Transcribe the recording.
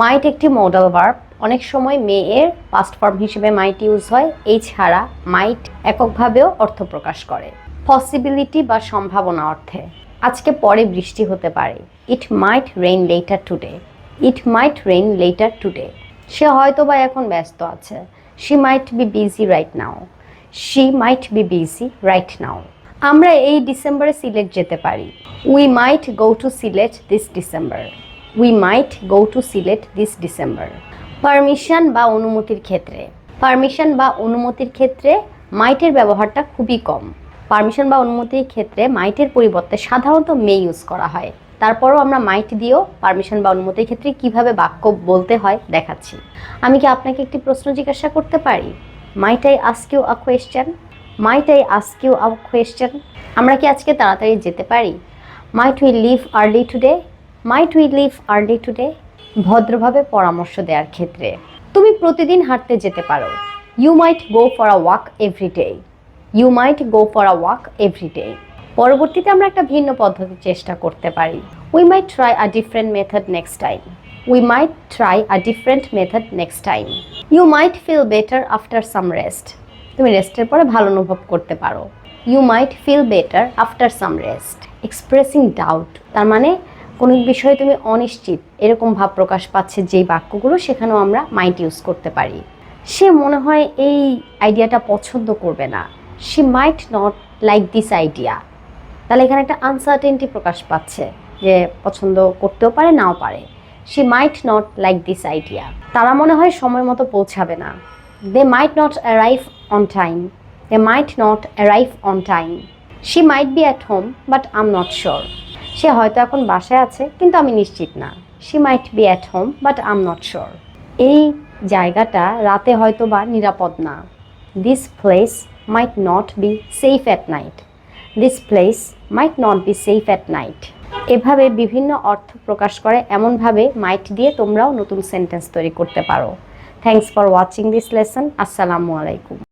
মাইট একটি modal verb অনেক সময় মেয়ের পাস্ট ফর্ম হিসেবে মাইট ইউজ হয়। এছাড়া মাইট এককভাবেও অর্থ প্রকাশ করে। পসিবিলিটি বা সম্ভাবনা অর্থে। আজকে পরে বৃষ্টি হতে পারে। It might rain later today it might rain later today সে হয়তো বা এখন ব্যস্ত আছে। She might be busy right now she might be busy right now আমরা এই ডিসেম্বরে সিলেট যেতে পারি। We might go to Sylhet this December we might go to Sylhet this December permission বা অনুমতির ক্ষেত্রে। পারমিশন বা অনুমতির ক্ষেত্রে মাইটের ব্যবহারটা খুবই কম। পারমিশন বা অনুমতির ক্ষেত্রে মাইটের পরিবর্তে সাধারণত মে ইউজ করা হয়। তারপরও আমরা মাইট দিয়েও পারমিশন বা অনুমতির ক্ষেত্রে কীভাবে বাক্য বলতে হয় দেখাচ্ছি। আমি কি আপনাকে একটি প্রশ্ন জিজ্ঞাসা করতে পারি? Might I ask you a question might I ask you a question আমরা কি আজকে তাড়াতাড়ি যেতে পারি? Might we leave early today might we leave early today ভদ্রভাবে পরামর্শ দেওয়ার ক্ষেত্রে। তুমি প্রতিদিন হাঁটতে যেতে পারো। You might go for a walk every day you might go for a walk every day পরবর্তীতে আমরা একটা ভিন্ন পদ্ধতি চেষ্টা করতে পারি। We might try a different method next time we might try a different method next time you might feel better after some rest তুমি রেস্টের পরে ভালো অনুভব করতে পারো। You might feel better after some rest expressing doubt তার মানে কোনো বিষয়ে তুমি অনিশ্চিত এরকম ভাব প্রকাশ পাচ্ছে যেই বাক্যগুলো, সেখানেও আমরা মাইট ইউজ করতে পারি। সে মনে হয় এই আইডিয়াটা পছন্দ করবে না। She might not like this idea তাহলে এখানে একটা আনসার্টেনটি প্রকাশ পাচ্ছে যে পছন্দ করতেও পারে, নাও পারে। She might not like this idea তারা মনে হয় সময় মতো পৌঁছাবে না। They might not arrive on time they might not arrive on time she might be at home but I'm not sure সে হয়তো এখন বাসায় আছে, কিন্তু আমি নিশ্চিত না। She might be at home but I'm not sure এই জায়গাটা রাতে হয়তো বা নিরাপদ না। This place might not be safe at night this place might not be safe at night এভাবে বিভিন্ন অর্থ প্রকাশ করে, এমনভাবে মাইট দিয়ে তোমরাও নতুন সেন্টেন্স তৈরি করতে পারো। Thanks for watching this lesson আসসালামু আলাইকুম